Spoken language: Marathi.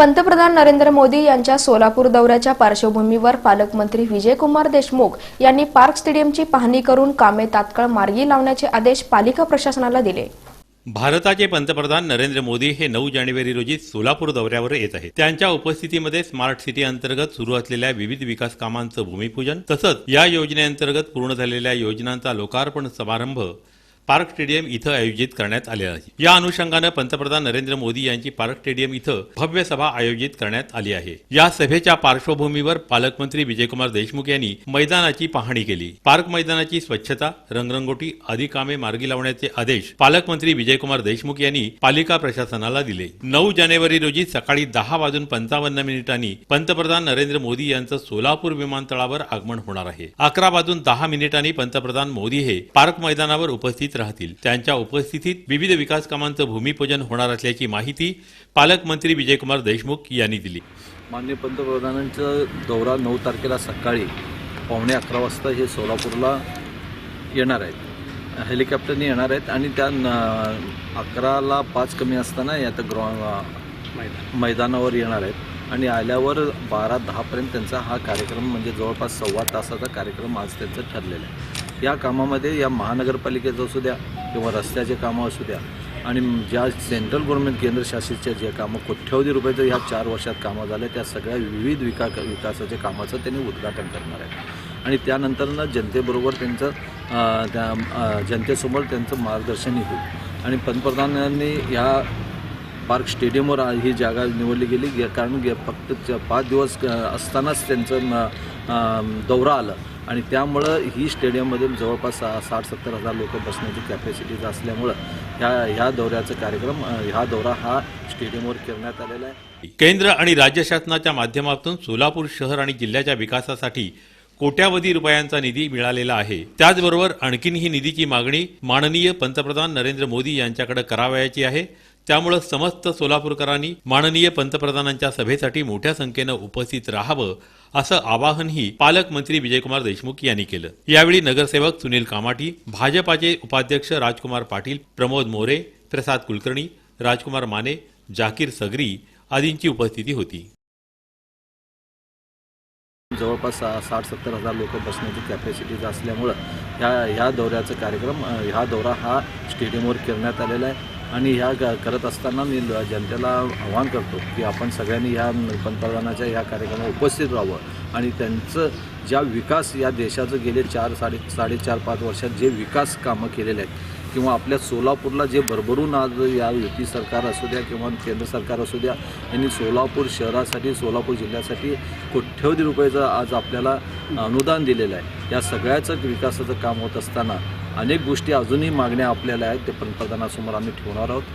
पंतप्रधान नरेंद्र मोदी यांच्या सोलापूर दौऱ्याच्या पार्श्वभूमीवर पालकमंत्री विजयकुमार देशमुख यांनी पार्क स्टेडियमची पाहणी करून कामे तात्काळ मार्गी लावण्याचे आदेश पालिका प्रशासनाला दिले. भारताचे पंतप्रधान नरेंद्र मोदी हे नऊ जानेवारी रोजी सोलापूर दौऱ्यावर येत आहेत. त्यांच्या उपस्थितीमध्ये स्मार्ट सिटी अंतर्गत सुरू असलेल्या विविध विकास कामांचं भूमिपूजन तसंच या योजनेअंतर्गत पूर्ण झालेल्या योजनांचा लोकार्पण समारंभ पार्क स्टेडियम इथं आयोजित करण्यात आले आहे. या अनुषंगानं पंतप्रधान नरेंद्र मोदी यांची पार्क स्टेडियम इथं भव्य सभा आयोजित करण्यात आली आहे. या सभेच्या पार्श्वभूमीवर पालकमंत्री विजयकुमार देशमुख यांनी मैदानाची पाहणी केली. पार्क मैदानाची स्वच्छता रंगरंगोटी आदी कामे मार्गी लावण्याचे आदेश पालकमंत्री विजयकुमार देशमुख यांनी पालिका प्रशासनाला दिले. नऊ जानेवारी रोजी सकाळी दहा वाजून पंचावन्न मिनिटांनी पंतप्रधान नरेंद्र मोदी यांचं सोलापूर विमानतळावर आगमन होणार आहे. अकरा वाजून दहा मिनिटांनी पंतप्रधान मोदी हे पार्क मैदानावर उपस्थित राहतील. त्यांच्या उपस्थितीत विविध विकास कामांचं भूमिपूजन होणार असल्याची माहिती पालकमंत्री विजयकुमार देशमुख यांनी दिली. माननीय पंतप्रधानांचा दौरा नऊ तारखेला सकाळी पावणे अकरा वाजता हे सोलापूरला येणार आहेत. हेलिकॉप्टरने येणार आहेत आणि त्या न- अकराला पाच कमी असताना या तर ग्राउंड मैदानावर येणार आहेत. आणि आल्यावर बारा दहापर्यंत त्यांचा हा कार्यक्रम म्हणजे जवळपास सव्वा तासाचा कार्यक्रम आज त्यांचा ठरलेला आहे. या कामामध्ये या महानगरपालिकेचं असू द्या किंवा रस्त्याचे कामं असू द्या आणि ज्या सेंट्रल गव्हर्नमेंट केंद्रशासितच्या जे कामं कोट्यवधी रुपयाचं ह्या चार वर्षात कामं झाले त्या सगळ्या विविध विका विकासाच्या कामाचं त्यांनी उद्घाटन करणार आहे. आणि त्यानंतरनं जनतेबरोबर त्यांचं त्या जनतेसमोर त्यांचं मार्गदर्शनही होईल. आणि पंतप्रधानांनी ह्या पार्क स्टेडियमवर ही जागा निवडली गेली कारण फक्त पाच दिवस असतानाच त्यांचं दौरा आलं. आणि त्यामुळं ही स्टेडियममध्ये जवळपास सा- साठ सत्तर हजार लोक बसण्याची कॅपॅसिटीज असल्यामुळं ह्या ह्या दौऱ्याचा कार्यक्रम ह्या दौरा हा स्टेडियमवर करण्यात आलेला आहे. केंद्र आणि राज्य शासनाच्या माध्यमातून सोलापूर शहर आणि जिल्ह्याच्या विकासासाठी कोट्यावधी रुपयांचा निधी मिळालेला आहे. त्याचबरोबर आणखीन ही निधीची मागणी माननीय पंतप्रधान नरेंद्र मोदी यांच्याकडे करावयाची आहे. त्यामुळं समस्त सोलापूरकरांनी माननीय पंतप्रधानांच्या सभेसाठी मोठ्या संख्येनं उपस्थित राहावं असं आवाहनही पालकमंत्री विजयकुमार देशमुख यांनी केलं. यावेळी नगरसेवक सुनील कामाटी भाजपाचे उपाध्यक्ष राजकुमार पाटील प्रमोद मोरे प्रसाद कुलकर्णी राजकुमार माने जाकीर सगरी आदींची उपस्थिती होती. जवळपास साठ सत्तर हजार लोक बसण्याची कॅपॅसिटीज असल्यामुळं ह्या ह्या दौऱ्याचा कार्यक्रम ह्या दौरा हा स्टेडियमवर करण्यात आलेला आहे. आणि ह्या ग- करत असताना मी जनतेला आवाहन करतो की आपण सगळ्यांनी ह्या पंतप्रधानाच्या ह्या कार्यक्रमात उपस्थित राहावं. आणि त्यांचं ज्या विकास या देशाचं गेले चार साडे साडेचार पाच वर्षात जे विकास कामं केलेले आहेत किंवा आपल्या सोलापूरला जे भरभरून आज या युती सरकार असू द्या किंवा केंद्र सरकार असू द्या यांनी सोलापूर शहरासाठी सोलापूर जिल्ह्यासाठी कोट्यवधी रुपयाचं आज आपल्याला अनुदान दिलेलं आहे. या सगळ्याचं विकासाचं काम होत असताना अनेक गोष्टी अजूनही मागण्या आपल्याला आहेत ते पंतप्रधानासमोर आम्ही ठेवणार आहोत.